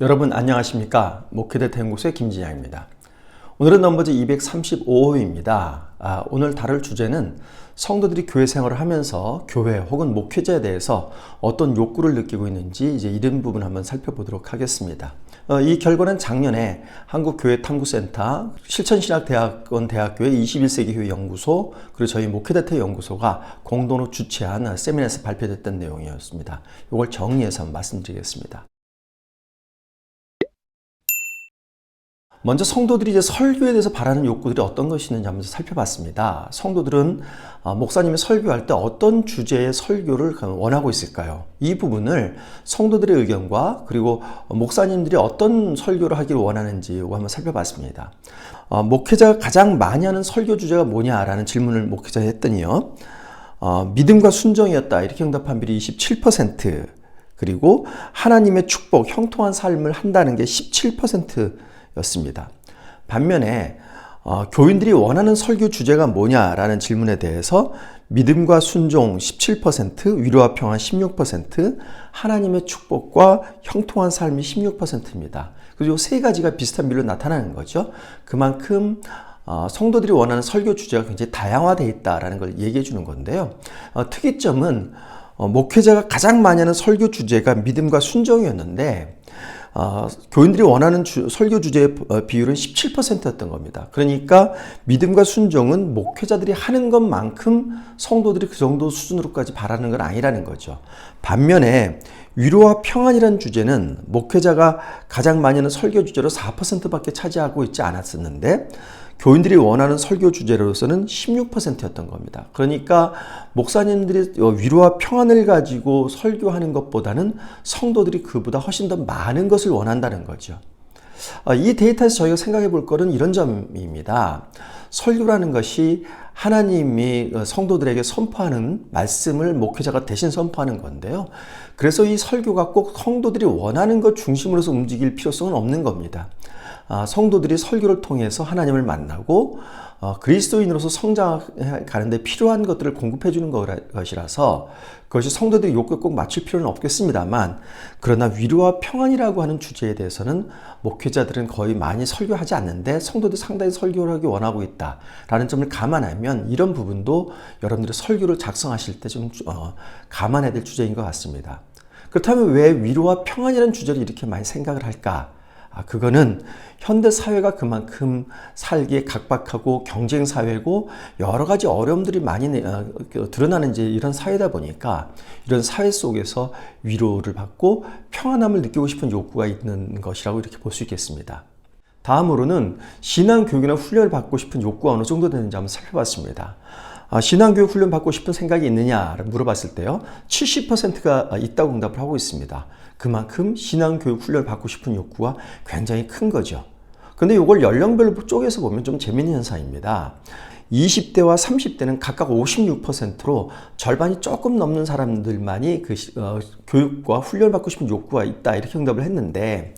여러분 안녕하십니까? 목회대 대연구소의 김진양입니다. 오늘은 넘버즈 235호입니다. 아, 오늘 다룰 주제는 성도들이 교회 생활을 하면서 교회 혹은 목회자에 대해서 어떤 욕구를 느끼고 있는지 이제 이런 부분 한번 살펴보도록 하겠습니다. 어, 이 결과는 작년에 한국교회탐구센터 실천신학대학원 대학교의 21세기 교회 연구소 그리고 저희 목회대태 연구소가 공동으로 주최한 세미나에서 발표됐던 내용이었습니다. 이걸 정리해서 말씀드리겠습니다. 먼저 성도들이 이제 설교에 대해서 바라는 욕구들이 어떤 것이 있는지 한번 살펴봤습니다. 성도들은 어, 목사님이 설교할 때 어떤 주제의 설교를 원하고 있을까요? 이 부분을 성도들의 의견과 그리고 목사님들이 어떤 설교를 하기를 원하는지 한번 살펴봤습니다. 어, 목회자가 가장 많이 하는 설교 주제가 뭐냐라는 질문을 목회자가 했더니요. 어, 믿음과 순정이었다. 이렇게 응답한 비율이 27%. 그리고 하나님의 축복, 형통한 삶을 한다는 게 17%. 였습니다. 반면에 어, 교인들이 원하는 설교 주제가 뭐냐라는 질문에 대해서 믿음과 순종 17%, 위로와 평안 16%, 하나님의 축복과 형통한 삶이 16%입니다. 그리고 세 가지가 비슷한 비율로 나타나는 거죠. 그만큼 어, 성도들이 원하는 설교 주제가 굉장히 다양화되어 있다라는 걸 얘기해 주는 건데요. 어, 특이점은 어, 목회자가 가장 많이 하는 설교 주제가 믿음과 순종이었는데 어, 교인들이 원하는 주, 설교 주제의 어, 비율은 17%였던 겁니다. 그러니까 믿음과 순종은 목회자들이 하는 것만큼 성도들이 그 정도 수준으로까지 바라는 건 아니라는 거죠. 반면에 위로와 평안이라는 주제는 목회자가 가장 많이 하는 설교 주제로 4%밖에 차지하고 있지 않았었는데 교인들이 원하는 설교 주제로서는 16%였던 겁니다. 그러니까 목사님들이 위로와 평안을 가지고 설교하는 것보다는 성도들이 그보다 훨씬 더 많은 것을 원한다는 거죠. 아, 이 데이터에서 저희가 생각해 볼 거는 이런 점입니다. 설교라는 것이 하나님이 성도들에게 선포하는 말씀을 목회자가 대신 선포하는 건데요. 그래서 이 설교가 꼭 성도들이 원하는 것 중심으로서 움직일 필요성은 없는 겁니다. 아, 성도들이 설교를 통해서 하나님을 만나고 어, 그리스도인으로서 성장하는데 필요한 것들을 공급해 주는 것이라서 그것이 성도들이 욕구에 꼭 맞출 필요는 없겠습니다만 그러나 위로와 평안이라고 하는 주제에 대해서는 목회자들은 거의 많이 설교하지 않는데 성도들 상당히 설교를 하기 원하고 있다라는 점을 감안하면 이런 부분도 여러분들이 설교를 작성하실 때좀 어, 감안해야 될 주제인 것 같습니다. 그렇다면 왜 위로와 평안이라는 주제를 이렇게 많이 생각을 할까? 아, 그거는 현대 사회가 그만큼 살기에 각박하고 경쟁 사회고 여러 가지 어려움들이 많이 어, 그 드러나는 이제 이런 사회다 보니까 이런 사회 속에서 위로를 받고 평안함을 느끼고 싶은 욕구가 있는 것이라고 이렇게 볼 수 있겠습니다. 다음으로는 신앙 교육이나 훈련을 받고 싶은 욕구가 어느 정도 되는지 한번 살펴봤습니다. 아, 신앙교육 훈련 받고 싶은 생각이 있느냐를 물어봤을 때요. 70%가 있다고 응답을 하고 있습니다. 그만큼 신앙교육 훈련을 받고 싶은 욕구가 굉장히 큰 거죠. 근데 이걸 연령별로 쪼개서 보면 좀 재밌는 현상입니다. 20대와 30대는 각각 56%로 절반이 조금 넘는 사람들만이 그 어, 교육과 훈련을 받고 싶은 욕구가 있다 이렇게 응답을 했는데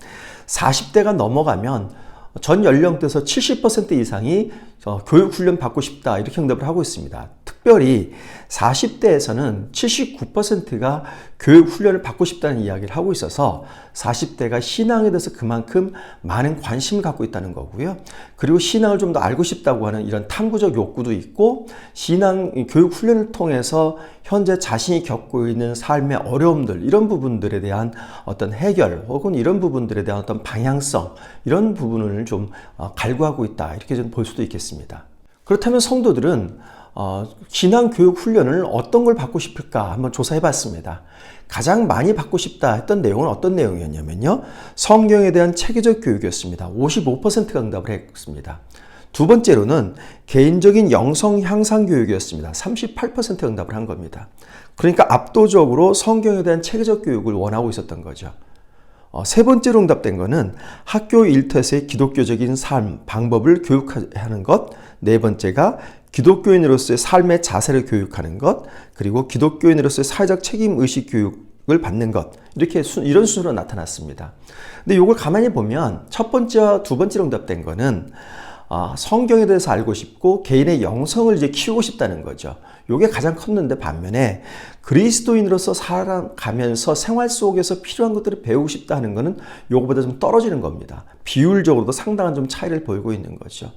40대가 넘어가면 전 연령대에서 70% 이상이 어, 교육 훈련 받고 싶다 이렇게 응답을 하고 있습니다. 특별히 40대에서는 79%가 교육 훈련을 받고 싶다는 이야기를 하고 있어서 40대가 신앙에 대해서 그만큼 많은 관심을 갖고 있다는 거고요. 그리고 신앙을 좀 더 알고 싶다고 하는 이런 탐구적 욕구도 있고 신앙 교육 훈련을 통해서 현재 자신이 겪고 있는 삶의 어려움들 이런 부분들에 대한 어떤 해결 혹은 이런 부분들에 대한 어떤 방향성 이런 부분을 좀 어, 갈구하고 있다 이렇게 좀 볼 수도 있겠습니다. 그렇다면 성도들은 어, 신앙 교육 훈련을 어떤 걸 받고 싶을까 한번 조사해 봤습니다. 가장 많이 받고 싶다 했던 내용은 어떤 내용이었냐면요. 성경에 대한 체계적 교육이었습니다. 55%가 응답을 했습니다. 두 번째로는 개인적인 영성 향상 교육이었습니다. 38% 응답을 한 겁니다. 그러니까 압도적으로 성경에 대한 체계적 교육을 원하고 있었던 거죠. 어, 세 번째로 응답된 것은 학교 일터에서의 기독교적인 삶, 방법을 교육하는 것. 네 번째가 기독교인으로서의 삶의 자세를 교육하는 것, 그리고 기독교인으로서의 사회적 책임 의식 교육을 받는 것. 이렇게 수, 이런 순으로 나타났습니다. 근데 이걸 가만히 보면 첫 번째와 두 번째로 응답된 거는 아, 성경에 대해서 알고 싶고 개인의 영성을 이제 키우고 싶다는 거죠. 요게 가장 컸는데 반면에 그리스도인으로서 살아가면서 생활 속에서 필요한 것들을 배우고 싶다 하는 것은 요거보다 좀 떨어지는 겁니다. 비율적으로도 상당한 좀 차이를 보이고 있는 거죠.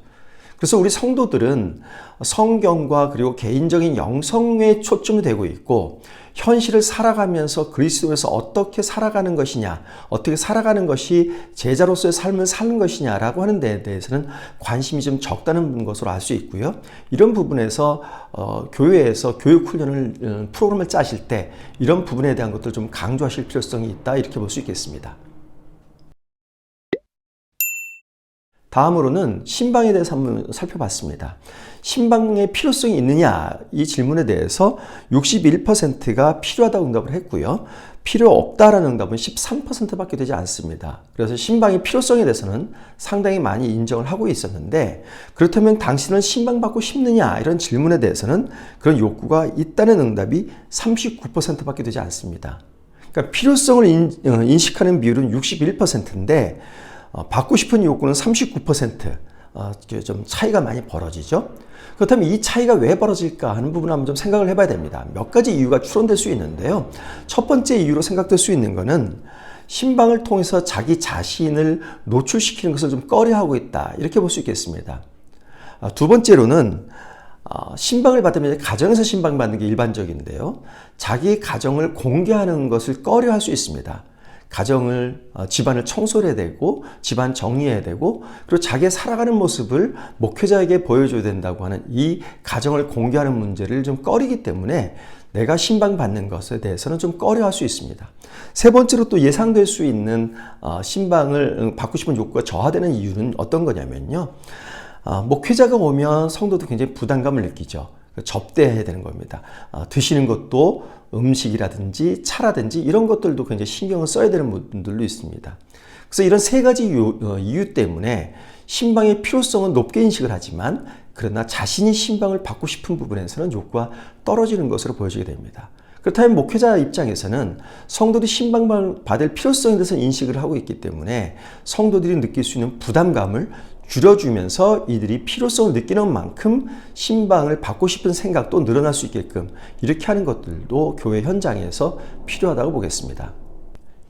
그래서 우리 성도들은 성경과 그리고 개인적인 영성에 초점이 되고 있고 현실을 살아가면서 그리스도에서 어떻게 살아가는 것이냐, 어떻게 살아가는 것이 제자로서의 삶을 사는 것이냐라고 하는 데에 대해서는 관심이 좀 적다는 것으로 알 수 있고요. 이런 부분에서 어, 교회에서 교육 훈련을 어, 프로그램을 짜실 때 이런 부분에 대한 것들을 좀 강조하실 필요성이 있다 이렇게 볼 수 있겠습니다. 다음으로는 신방에 대해서 한번 살펴봤습니다. 신방의 필요성이 있느냐 이 질문에 대해서 61%가 필요하다고 응답을 했고요. 필요 없다라는 응답은 13%밖에 되지 않습니다. 그래서 신방의 필요성에 대해서는 상당히 많이 인정을 하고 있었는데 그렇다면 당신은 신방 받고 싶느냐 이런 질문에 대해서는 그런 욕구가 있다는 응답이 39%밖에 되지 않습니다. 그러니까 필요성을 인, 어, 인식하는 비율은 61%인데 어, 받고 싶은 욕구는 39%. 어, 좀 차이가 많이 벌어지죠. 그렇다면 이 차이가 왜 벌어질까 하는 부분 한번 좀 생각을 해봐야 됩니다. 몇 가지 이유가 추론될 수 있는데요. 첫 번째 이유로 생각될 수 있는 것은 신방을 통해서 자기 자신을 노출시키는 것을 좀 꺼려하고 있다. 이렇게 볼 수 있겠습니다. 아, 두 번째로는 어, 신방을 받으면 가정에서 신방 받는 게 일반적인데요. 자기 가정을 공개하는 것을 꺼려할 수 있습니다. 가정을 어, 집안을 청소해야 되고 집안 정리해야 되고 그리고 자기의 살아가는 모습을 목회자에게 보여줘야 된다고 하는 이 가정을 공개하는 문제를 좀 꺼리기 때문에 내가 신방 받는 것에 대해서는 좀 꺼려할 수 있습니다. 세 번째로 또 예상될 수 있는 어, 신방을 받고 싶은 욕구가 저하되는 이유는 어떤 거냐면요. 어, 목회자가 오면 성도도 굉장히 부담감을 느끼죠. 접대해야 되는 겁니다. 드시는 것도 음식이라든지 차라든지 이런 것들도 굉장히 신경을 써야 되는 분들도 있습니다. 그래서 이런 세 가지 어, 이유 때문에 신방의 필요성은 높게 인식을 하지만 그러나 자신이 신방을 받고 싶은 부분에서는 욕구가 떨어지는 것으로 보여지게 됩니다. 그렇다면 목회자 입장에서는 성도들이 신방 받을 필요성에 대해서 인식을 하고 있기 때문에 성도들이 느낄 수 있는 부담감을 줄여주면서 이들이 필요성을 느끼는 만큼 신방을 받고 싶은 생각도 늘어날 수 있게끔 이렇게 하는 것들도 교회 현장에서 필요하다고 보겠습니다.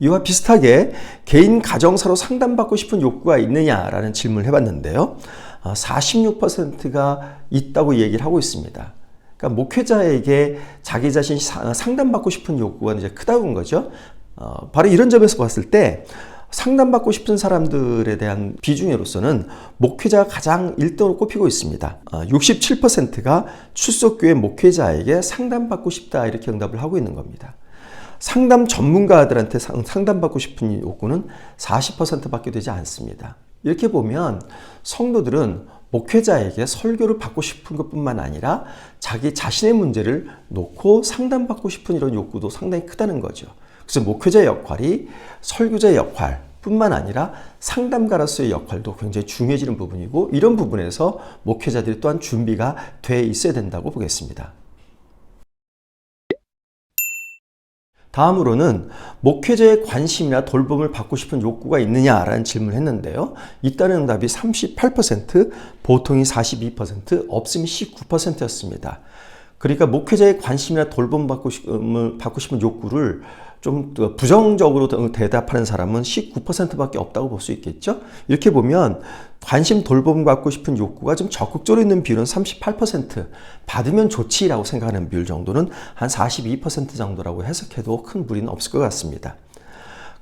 이와 비슷하게 개인 가정사로 상담받고 싶은 욕구가 있느냐라는 질문을 해봤는데요. 46%가 어, 있다고 얘기를 하고 있습니다. 그러니까 목회자에게 자기 자신 상담받고 싶은 욕구가 이제 크다는 거죠. 어, 바로 이런 점에서 봤을 때 상담받고 싶은 사람들에 대한 비중으로서는 목회자가 가장 1등으로 꼽히고 있습니다. 67%가 어, 출석교회 목회자에게 상담받고 싶다 이렇게 응답을 하고 있는 겁니다. 상담 전문가들한테 상담받고 싶은 욕구는 40%밖에 되지 않습니다. 이렇게 보면 성도들은 목회자에게 설교를 받고 싶은 것뿐만 아니라 자기 자신의 문제를 놓고 상담받고 싶은 이런 욕구도 상당히 크다는 거죠. 그래서 목회자의 역할이 설교자의 역할 뿐만 아니라 상담가로서의 역할도 굉장히 중요해지는 부분이고 이런 부분에서 목회자들이 또한 준비가 돼 있어야 된다고 보겠습니다. 다음으로는 목회자의 관심이나 돌봄을 받고 싶은 욕구가 있느냐라는 질문을 했는데요. 있다는 응답이 38%, 보통이 42%, 없음이 19%였습니다. 그러니까 목회자의 관심이나 돌봄 받고 받고 싶은 욕구를 좀 부정적으로 대답하는 사람은 19%밖에 없다고 볼 수 있겠죠. 이렇게 보면 관심 돌봄 받고 싶은 욕구가 좀 적극적으로 있는 비율은 38%, 받으면 좋지라고 생각하는 비율 정도는 한 42% 정도라고 해석해도 큰 무리는 없을 것 같습니다.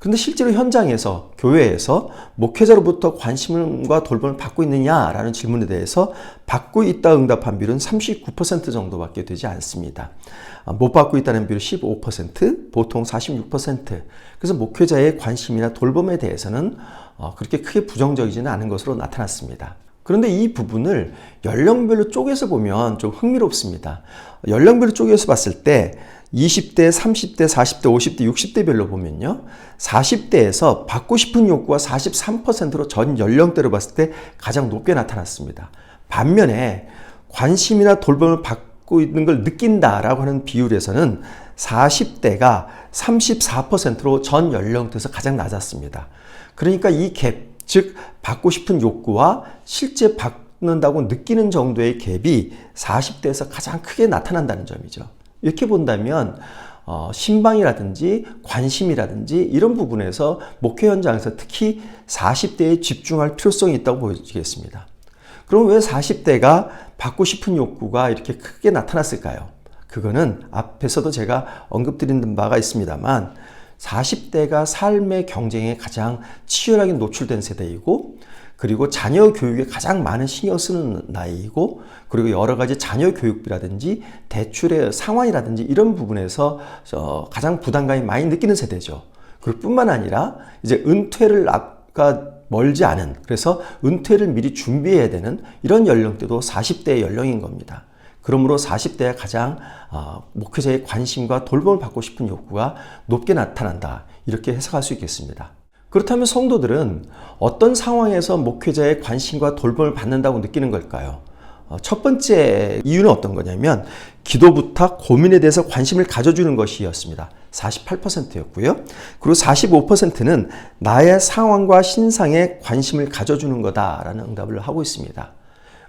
그런데 실제로 현장에서 교회에서 목회자로부터 관심과 돌봄을 받고 있느냐라는 질문에 대해서 받고 있다 응답한 비율은 39% 정도밖에 되지 않습니다. 아, 못 받고 있다는 비율 15%, 보통 46%. 그래서 목회자의 관심이나 돌봄에 대해서는 어, 그렇게 크게 부정적이지는 않은 것으로 나타났습니다. 그런데 이 부분을 연령별로 쪼개서 보면 좀 흥미롭습니다. 연령별로 쪼개서 봤을 때 20대, 30대, 40대, 50대, 60대별로 보면요. 40대에서 받고 싶은 욕구가 43%로 전 연령대로 봤을 때 가장 높게 나타났습니다. 반면에 관심이나 돌봄을 받고 있는 걸 느낀다라고 하는 비율에서는 40대가 34%로 전 연령대에서 가장 낮았습니다. 그러니까 이 갭, 즉 받고 싶은 욕구와 실제 받 받는다고 느끼는 정도의 갭이 40대에서 가장 크게 나타난다는 점이죠. 이렇게 본다면 어, 신방이라든지 관심이라든지 이런 부분에서 목회 현장에서 특히 40대에 집중할 필요성이 있다고 보여지겠습니다. 그럼 왜 40대가 받고 싶은 욕구가 이렇게 크게 나타났을까요? 그거는 앞에서도 제가 언급드린 바가 있습니다만 40대가 삶의 경쟁에 가장 치열하게 노출된 세대이고 그리고 자녀 교육에 가장 많은 신경 쓰는 나이이고 그리고 여러 가지 자녀 교육비라든지 대출의 상환이라든지 이런 부분에서 가장 부담감이 많이 느끼는 세대죠. 그럴 뿐만 아니라 이제 은퇴를 아까 멀지 않은 그래서 은퇴를 미리 준비해야 되는 이런 연령대도 40대의 연령인 겁니다. 그러므로 40대에 가장 어, 목회자의 관심과 돌봄을 받고 싶은 욕구가 높게 나타난다. 이렇게 해석할 수 있겠습니다. 그렇다면 성도들은 어떤 상황에서 목회자의 관심과 돌봄을 받는다고 느끼는 걸까요? 어, 첫 번째 이유는 어떤 거냐면 기도 부탁, 고민에 대해서 관심을 가져주는 것이었습니다. 48%였고요. 그리고 45%는 나의 상황과 신상에 관심을 가져주는 거다라는 응답을 하고 있습니다.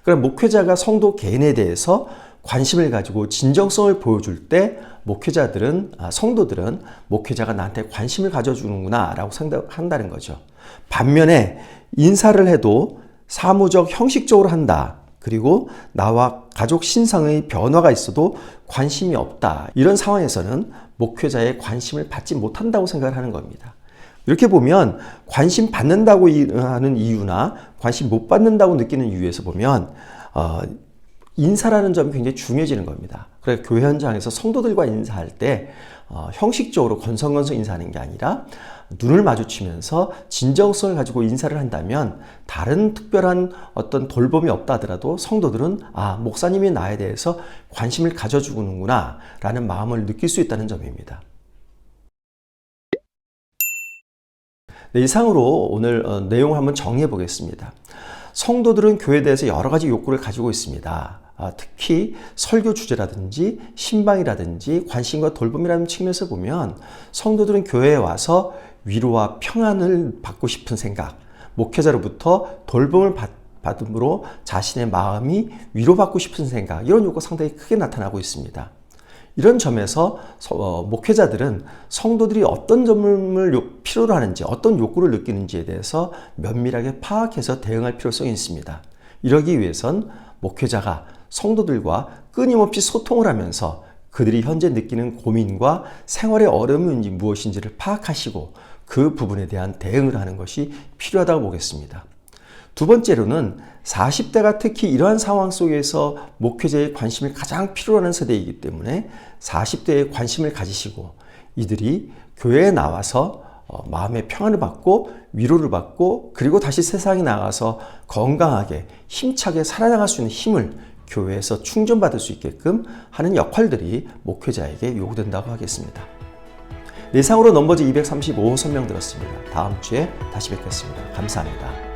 그럼 목회자가 성도 개인에 대해서 관심을 가지고 진정성을 보여줄 때 목회자들은 아, 성도들은 목회자가 나한테 관심을 가져주는구나라고 생각한다는 거죠. 반면에 인사를 해도 사무적 형식적으로 한다. 그리고 나와 가족 신상의 변화가 있어도 관심이 없다. 이런 상황에서는 목회자의 관심을 받지 못한다고 생각을 하는 겁니다. 이렇게 보면 관심 받는다고 하는 이유나 관심 못 받는다고 느끼는 이유에서 보면 어, 인사라는 점이 굉장히 중요해지는 겁니다. 그래 교회 현장에서 성도들과 인사할 때 어, 형식적으로 건성건성 인사하는 게 아니라 눈을 마주치면서 진정성을 가지고 인사를 한다면 다른 특별한 어떤 돌봄이 없다 하더라도 성도들은 아 목사님이 나에 대해서 관심을 가져주는구나 라는 마음을 느낄 수 있다는 점입니다. 네, 이상으로 오늘 어, 내용을 한번 정리해 보겠습니다. 성도들은 교회에 대해서 여러 가지 욕구를 가지고 있습니다. 아, 특히 설교 주제라든지 신방이라든지 관심과 돌봄이라는 측면에서 보면 성도들은 교회에 와서 위로와 평안을 받고 싶은 생각, 목회자로부터 돌봄을 받, 받음으로 자신의 마음이 위로받고 싶은 생각, 이런 욕구가 상당히 크게 나타나고 있습니다. 이런 점에서 어, 목회자들은 성도들이 어떤 점을 필요로 하는지, 어떤 욕구를 느끼는지에 대해서 면밀하게 파악해서 대응할 필요성이 있습니다. 이러기 위해선 목회자가 성도들과 끊임없이 소통을 하면서 그들이 현재 느끼는 고민과 생활의 어려움이 무엇인지를 파악하시고 그 부분에 대한 대응을 하는 것이 필요하다고 보겠습니다. 두 번째로는 40대가 특히 이러한 상황 속에서 목회자의 관심을 가장 필요로 하는 세대이기 때문에 40대에 관심을 가지시고 이들이 교회에 나와서 어, 마음의 평안을 받고 위로를 받고 그리고 다시 세상에 나가서 건강하게 힘차게 살아나갈 수 있는 힘을 교회에서 충전받을 수 있게끔 하는 역할들이 목회자에게 요구된다고 하겠습니다. 내상으로 넘버즈 235호 설명 들었습니다. 다음 주에 다시 뵙겠습니다. 감사합니다.